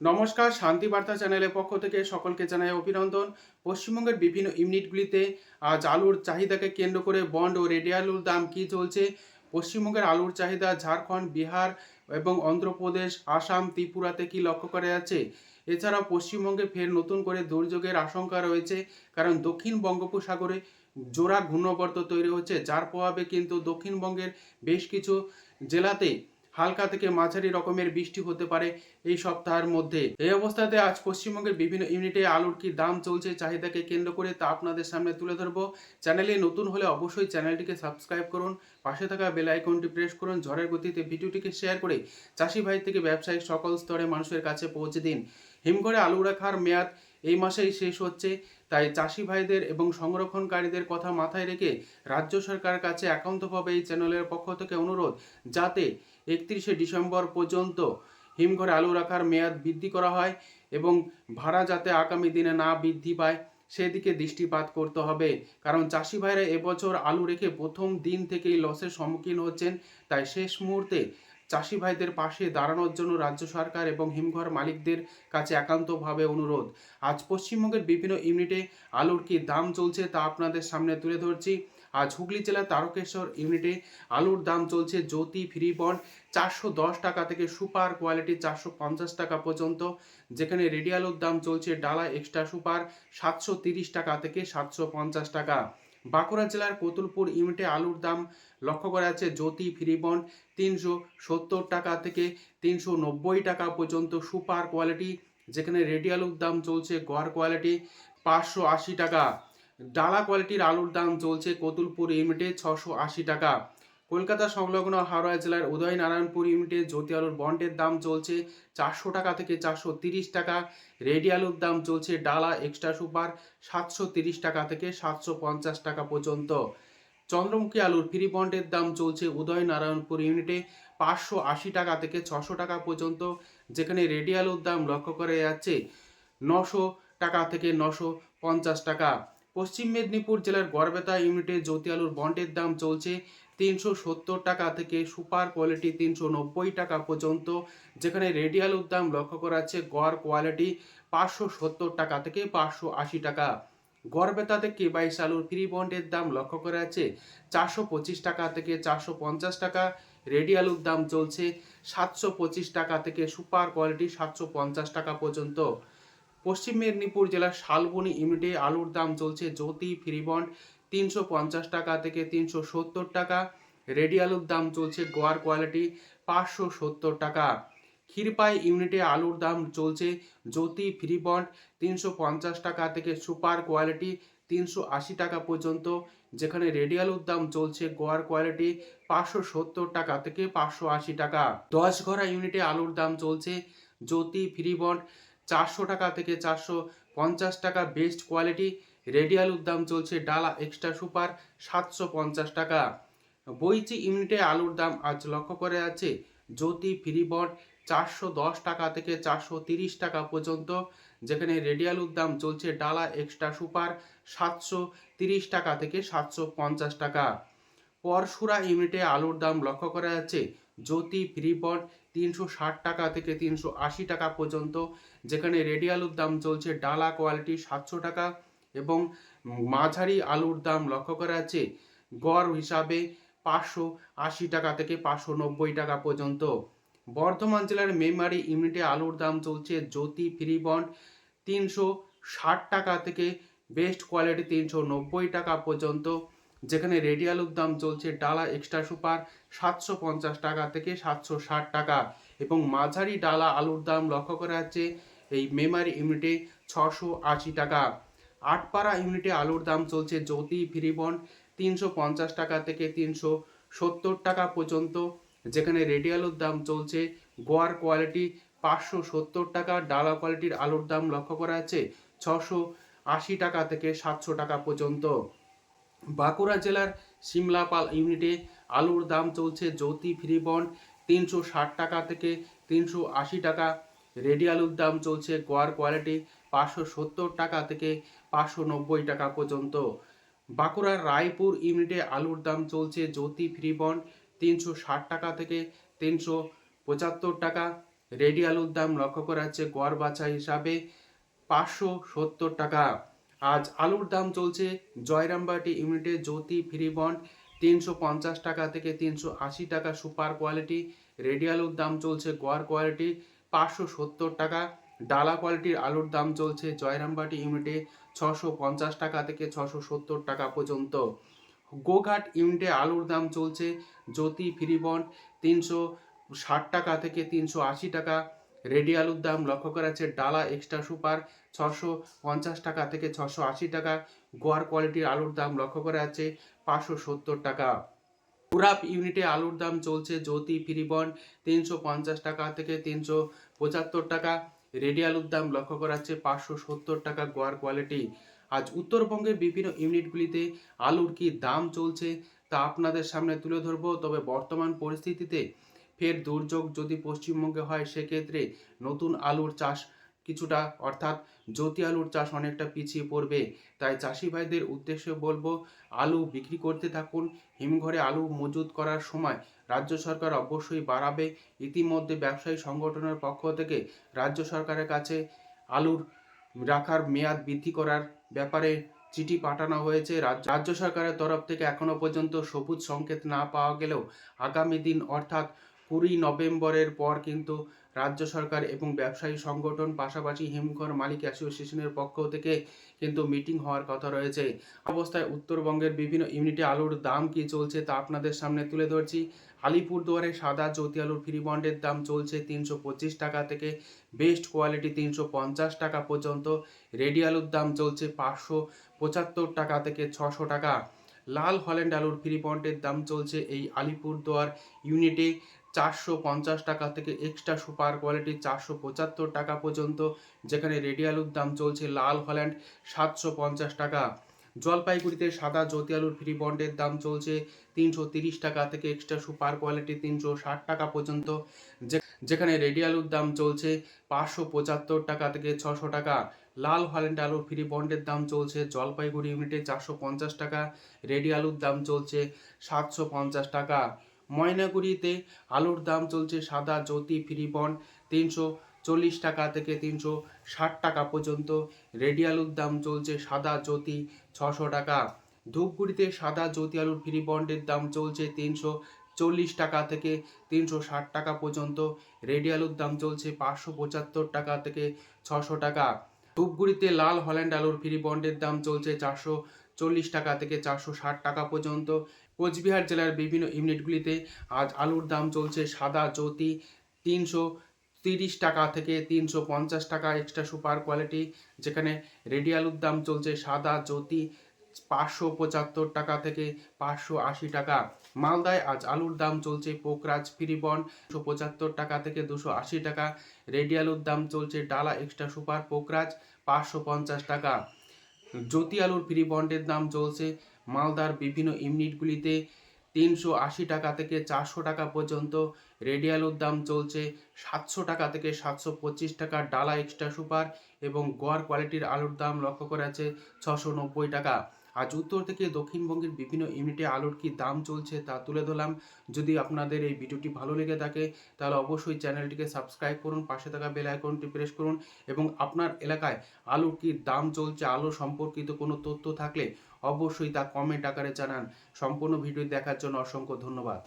নমস্কার, শান্তি বার্তা চ্যানেলের পক্ষ থেকে সকলকে জানাই অভিনন্দন। পশ্চিমবঙ্গের বিভিন্ন ইউনিটগুলিতে আজ আলুর চাহিদাকে কেন্দ্র করে বন্ড ও রেডি আলুর দাম কী চলছে? পশ্চিমবঙ্গের আলুর চাহিদা ঝাড়খণ্ড, বিহার এবং অন্ধ্রপ্রদেশ, আসাম, ত্রিপুরাতে কি লক্ষ্য করা যাচ্ছে? এছাড়াও পশ্চিমবঙ্গে ফের নতুন করে দুর্যোগের আশঙ্কা রয়েছে, কারণ দক্ষিণ বঙ্গোপসাগরে জোড়া ঘূর্ণবর্ত তৈরি হচ্ছে, যার প্রভাবে কিন্তু দক্ষিণবঙ্গের বেশ কিছু জেলাতে হালকা থেকে মাঝারি রকমের বৃষ্টি হতে পারে এই সপ্তাহের মধ্যে। এই অবস্থাতে আজ পশ্চিমবঙ্গের বিভিন্ন ইউনিটে আলুর কি দাম চলছে চাহিদাকে কেন্দ্র করে তা আপনাদের সামনে তুলে ধরবো। চ্যানেলে নতুন হলে অবশ্যই চ্যানেলটিকে সাবস্ক্রাইব করুন, পাশে থাকা বেল আইকনটি প্রেস করুন, ঝড়ের গতিতে ভিডিওটিকে শেয়ার করে চাষি ভাই থেকে ব্যবসায়িক সকল স্তরে মানুষের কাছে পৌঁছে দিন। হিমঘরে আলু রাখার মেয়াদ এই মাসেই শেষ হচ্ছে, তাই চাষি ভাইদের এবং সংরক্ষণকারীদের কথা মাথায় রেখে রাজ্য সরকারের কাছে একান্তভাবে এই চ্যানেলের পক্ষ থেকে অনুরোধ, যাতে একত্রিশে ডিসেম্বর পর্যন্ত হিমঘরে আলু রাখার মেয়াদ বৃদ্ধি করা হয় এবং ভাড়া যাতে আগামী দিনে না বৃদ্ধি পায়, সেদিকে দৃষ্টিপাত করতে হবে। কারণ চাষি ভাইরা এবছর আলু রেখে প্রথম দিন থেকেই লসের সম্মুখীন হচ্ছেন। তাই শেষ মুহূর্তে চাষি ভাইদের পাশে দাঁড়ানোর জন্য রাজ্য সরকার এবং হিমঘর মালিকদের কাছে একান্তভাবে অনুরোধ। আজ পশ্চিমবঙ্গের বিভিন্ন ইউনিটে আলুর কি দাম চলছে তা আপনাদের সামনে তুলে ধরছি। আজ হুগলি জেলার তারকেশ্বর ইউনিটে আলুর দাম চলছে জ্যোতি ফ্রি বন্ড। চারশো দশ টাকা থেকে সুপার কোয়ালিটি চারশো পঞ্চাশ টাকা পর্যন্ত। যেখানে রেডি আলুর দাম চলছে ডালা এক্সট্রা সুপার সাতশো তিরিশ টাকা থেকে সাতশো পঞ্চাশ টাকা। বাঁকুড়া জেলার কতুলপুর ইউনিটে আলুর দাম লক্ষ্য করা যাচ্ছে জ্যোতি ফ্রি বন্ড তিনশো সত্তর টাকা থেকে তিনশো নব্বই টাকা পর্যন্ত সুপার কোয়ালিটি। যেখানে রেডি আলুর দাম চলছে গড় কোয়ালিটি পাঁচশো আশি টাকা। ডালা কোয়ালিটির আলুর দাম চলছে কতুলপুর ইউনিটে ছশো আশি টাকা। কলকাতা সংলগ্ন হাওড়া জেলার উদয়নারায়ণপুর ইউনিটে জ্যোতি আলুর বন্ডের দাম চলছে চারশো টাকা থেকে চারশো তিরিশ টাকা। রেডি আলুর দাম চলছে ডালা এক্সট্রা সুপার সাতশো তিরিশ টাকা থেকে সাতশো পঞ্চাশ টাকা পর্যন্ত। চন্দ্রমুখী আলুর ফ্রি বন্ডের দাম চলছে উদয়নারায়ণপুর ইউনিটে পাঁচশো আশি টাকা থেকে ছশো টাকা পর্যন্ত, যেখানে রেডি আলুর দাম লক্ষ্য করা যাচ্ছে নশো টাকা থেকে নশো পঞ্চাশ টাকা। পশ্চিম মেদিনীপুর জেলার গড়বেতা ইউনিটে জ্যোতি আলুর বন্ডের দাম চলছে তিনশো সত্তর টাকা থেকে সুপার কোয়ালিটি তিনশো নব্বই টাকা পর্যন্ত, যেখানে রেডি আলুর দাম লক্ষ্য করা যাচ্ছে গড় কোয়ালিটি পাঁচশো সত্তর টাকা থেকে পাঁচশো আশি টাকা। গড়বেতা থেকে বাইশ আলুর ফ্রি বন্ডের দাম লক্ষ্য করা যাচ্ছে চারশো পঁচিশ টাকা থেকে চারশো পঞ্চাশ টাকা। রেডি আলুর দাম চলছে সাতশো পঁচিশ টাকা থেকে সুপার কোয়ালিটি সাতশো পঞ্চাশ টাকা পর্যন্ত। পশ্চিম মেদিনীপুর জেলার শালবনি ইউনিটে আলুর দাম চলছে জ্যোতি ফ্রিবন্ড তিনশো পঞ্চাশ টাকা থেকে তিনশো সত্তর টাকা। রেডি আলুর দাম চলছে গোয়ার কোয়ালিটি পাঁচশো সত্তর টাকা। ক্ষীরপাই ইউনিটে আলুর দাম চলছে জ্যোতি ফ্রিবন্ড তিনশো পঞ্চাশ টাকা থেকে সুপার কোয়ালিটি তিনশো আশি টাকা পর্যন্ত। যেখানে রেডি আলুর দাম চলছে গোয়ার কোয়ালিটি পাঁচশো সত্তর টাকা থেকে পাঁচশো আশি টাকা। দশ ঘরা ইউনিটে আলুর দাম চলছে জ্যোতি ফ্রিবন্ড চারশো টাকা থেকে চারশো পঞ্চাশ টাকা বেস্ট কোয়ালিটি রেডি আলুর দাম চলছে ডালা এক্সট্রা সুপার সাতশো পঞ্চাশ টাকা। বইচি ইউনিটে আলুর দাম আজ লক্ষ্য করে আছে জ্যোতি ফ্রিবন্ড চারশো দশ টাকা থেকে চারশো তিরিশ টাকা পর্যন্ত, যেখানে রেডি আলুর দাম চলছে ডালা এক্সট্রা সুপার সাতশো তিরিশ টাকা থেকে সাতশো পঞ্চাশ টাকা। পরশুরা ইউনিটে আলুর দাম লক্ষ্য করা যাচ্ছে জ্যোতি ফ্রিবন্ড তিনশো ষাট টাকা থেকে তিনশো আশি টাকা পর্যন্ত, যেখানে রেডি আলুর দাম চলছে ডালা কোয়ালিটি সাতশো টাকা এবং মাঝারি আলুর দাম লক্ষ্য করা যাচ্ছে গড় হিসাবে পাঁচশো আশি টাকা থেকে পাঁচশো নব্বই টাকা পর্যন্ত। বর্ধমান জেলার মেমারি ইউনিটে আলুর দাম চলছে জ্যোতি ফ্রিবন্ড তিনশো ষাট টাকা থেকে বেস্ট কোয়ালিটি তিনশো নব্বই টাকা পর্যন্ত। যেখানে রেডি আলুর দাম চলছে ডালা এক্সট্রা সুপার সাতশো পঞ্চাশ টাকা থেকে সাতশো ষাট টাকা। এবং মাঝারি ডালা আলুর দাম লক্ষ্য করা যাচ্ছে এই মেমারি ইউনিটে ছশো আশি টাকা। আটপাড়া ইউনিটে আলুর দাম চলছে জ্যোতি ফ্রিবন্ড তিনশো পঞ্চাশ টাকা থেকে তিনশো সত্তর টাকা পর্যন্ত। যেখানে রেডি আলুর দাম চলছে গোয়ার কোয়ালিটি পাঁচশো সত্তর টাকা, ডালা কোয়ালিটির আলুর দাম লক্ষ্য করা যাচ্ছে ছশো আশি টাকা থেকে সাতশো টাকা পর্যন্ত। বাঁকুড়া জেলার সিমলাপাল ইউনিটে আলুর দাম চলছে জ্যোতি ফ্রি বন্ড। তিনশো ষাট টাকা থেকে তিনশো আশি টাকা। রেডি আলুর দাম চলছে গোয়ার কোয়ালিটি পাঁচশো সত্তর টাকা থেকে পাঁচশো নব্বই টাকা পর্যন্ত। বাঁকুড়ার রায়পুর ইউনিটে আলুর দাম চলছে জ্যোতি ফ্রি বন্ড। তিনশো ষাট টাকা থেকে তিনশো পঁচাত্তর টাকা। রেডি আলুর দাম লক্ষ্য করা যাচ্ছে গড় বাছা হিসাবে পাঁচশো সত্তর টাকা। আজ আলুর দাম চলছে জয়রামবাটি ইউনিটে জ্যোতি ফ্রি বন্ড, তিনশো পঞ্চাশ টাকা থেকে তিনশো আশি টাকা সুপার কোয়ালিটি রেডি আলুর দাম চলছে গড় কোয়ালিটি, পাঁচশো সত্তর টাকা। ডালা কোয়ালিটির আলুর দাম চলছে জয়রামবাটি ইউনিটে ছশো পঞ্চাশ টাকা থেকে ছশো সত্তর টাকা পর্যন্ত। গোঘাট ইউনিটে আলুর দাম চলছে জ্যোতি ফ্রি বন্ড, তিনশো ষাট টাকা থেকে তিনশো আশি টাকা। রেডি আলুর দাম লক্ষ্য করা যাচ্ছে ডালা এক্সট্রা সুপার ছশো পঞ্চাশ টাকা থেকে ছশো আশি টাকা। গোয়ার কোয়ালিটির আলুর দাম লক্ষ্য করা যাচ্ছে পাঁচশো সত্তর টাকা। পুরাপ ইউনিটে আলুর দাম চলছে জ্যোতি ফ্রি বন্ড তিনশো পঞ্চাশ টাকা থেকে তিনশো পঁচাত্তর টাকা। রেডি আলুর দাম লক্ষ্য করা যাচ্ছে পাঁচশো সত্তর টাকা গোয়ার কোয়ালিটি। আজ উত্তরবঙ্গের বিভিন্ন ইউনিটগুলিতে আলুর কি দাম চলছে তা আপনাদের সামনে তুলে ধরবো, তবে বর্তমান পরিস্থিতিতে ফের দুর্যোগ যদি পশ্চিমবঙ্গে হয়, সেক্ষেত্রে নতুন আলুর চাষ কিছুটা, অর্থাৎ জ্যোতি আলুর চাষ অনেকটা পিছিয়ে পড়বে। তাই চাষি ভাইদের উদ্দেশ্যে বলব, আলু বিক্রি করতে থাকুন। হিমঘরে আলু মজুত করার সময় রাজ্য সরকার অবশ্যই বাড়াবে। ইতিমধ্যে ব্যবসায়ী সংগঠনের পক্ষ থেকে রাজ্য সরকারের কাছে আলুর রাখার মেয়াদ বৃদ্ধি করার ব্যাপারে চিঠি পাঠানো হয়েছে। রাজ্য সরকারের তরফ থেকে এখনও পর্যন্ত সবুজ সংকেত না পাওয়া গেলেও আগামী দিন, অর্থাৎ কুড়ি নভেম্বরের পর কিন্তু রাজ্য সরকার এবং ব্যবসায়ী সংগঠন পাশাপাশি হিমঘর মালিক অ্যাসোসিয়েশনের পক্ষ থেকে কিন্তু মিটিং হওয়ার কথা রয়েছে। অবস্থায় উত্তরবঙ্গের বিভিন্ন ইউনিটে আলুর দাম কি চলছে তা আপনাদের সামনে তুলে ধরছি। আলিপুরদুয়ারে সাদা জ্যোতি আলুর ফ্রি বন্ডের দাম চলছে তিনশো পঁচিশ টাকা থেকে বেস্ট কোয়ালিটি তিনশো পঞ্চাশ টাকা পর্যন্ত। রেডি আলুর দাম চলছে পাঁচশো পঁচাত্তর টাকা থেকে ছশো টাকা। লাল হল্যান্ড আলুর ফ্রি বন্ডের দাম চলছে এই আলিপুরদুয়ার ইউনিটে। চারশো পঞ্চাশ টাকা থেকে এক্সট্রা সুপার কোয়ালিটি চারশো পঁচাত্তর টাকা পর্যন্ত, যেখানে রেডি আলুর দাম চলছে লাল হল্যান্ড সাতশো পঞ্চাশ টাকা। জলপাইগুড়িতে সাদা জ্যোতি আলুর ফ্রি বন্ডের দাম চলছে তিনশো তিরিশ টাকা থেকে এক্সট্রা সুপার কোয়ালিটি তিনশো ষাট টাকা পর্যন্ত যেখানে রেডি আলুর দাম চলছে পাঁচশো পঁচাত্তর টাকা থেকে ছশো টাকা। লাল হল্যান্ড আলুর ফ্রি বন্ডের দাম চলছে জলপাইগুড়ি ইউনিটে চারশো পঞ্চাশ টাকা রেডি আলুর দাম চলছে সাতশো পঞ্চাশ টাকা। ময়নাগুড়িতে আলুর দাম চলছে সাদা জ্যোতি ফ্রি বন্ড তিনশো চল্লিশ টাকা থেকে তিনশো ষাট টাকা পর্যন্ত। রেডি আলুর দাম চলছে সাদা জ্যোতি ছশো টাকা। ধূপগুড়িতে সাদা জ্যোতি আলুর ফ্রি বন্ডের দাম চলছে তিনশো চল্লিশ টাকা থেকে তিনশো ষাট টাকা পর্যন্ত। রেডি আলুর দাম চলছে পাঁচশো পঁচাত্তর টাকা থেকে ছশো টাকা। ধূপগুড়িতে লাল হল্যান্ড আলুর ফ্রি বন্ডের দাম চলছে চারশো চল্লিশ টাকা থেকে চারশো ষাট টাকা পর্যন্ত। কোচবিহার জেলার বিভিন্ন ইউনিটগুলিতে আজ আলুর দাম চলছে সাদা জ্যোতি তিনশো তিরিশ টাকা থেকে তিনশো পঞ্চাশ টাকা এক্সট্রা সুপার কোয়ালিটি যেখানে রেডি আলুর দাম চলছে সাদা জ্যোতি পাঁচশো পঁচাত্তর টাকা থেকে পাঁচশো আশি টাকা। মালদায় আজ আলুর দাম চলছে পোকরাজ ফ্রিবন দুশো পঁচাত্তর টাকা থেকে দুশো আশি টাকা। রেডি আলুর দাম চলছে ডালা এক্সট্রা সুপার পোকরাজ পাঁচশো পঞ্চাশ টাকা। জ্যোতি আলুর ফ্রি বন্ডের দাম চলছে মালদার বিভিন্ন ইউনিটগুলিতে তিনশো আশি টাকা থেকে চারশো টাকা পর্যন্ত রেডি আলুর দাম চলছে সাতশো টাকা থেকে সাতশো পঁচিশ টাকা ডালা এক্সট্রা সুপার এবং গড় কোয়ালিটির আলুর দাম লক্ষ্য করা আছে ছশো নব্বই টাকা। আজ উত্তর থেকে দক্ষিণবঙ্গের বিভিন্ন ইউনিটে আলুর কি দাম চলছে তা তুলে ধরলাম। যদি আপনাদের এই ভিডিওটি ভালো লেগে থাকে, তাহলে অবশ্যই চ্যানেলটিকে সাবস্ক্রাইব করুন, পাশে থাকা বেল আইকনটি প্রেস করুন এবং আপনার এলাকায় আলুর কি দাম চলছে, আলু সম্পর্কিত কোনো তথ্য থাকলে অবশ্যই তা কমেন্ট আকারে জানান। সম্পূর্ণ ভিডিও দেখার জন্য অসংখ্য ধন্যবাদ।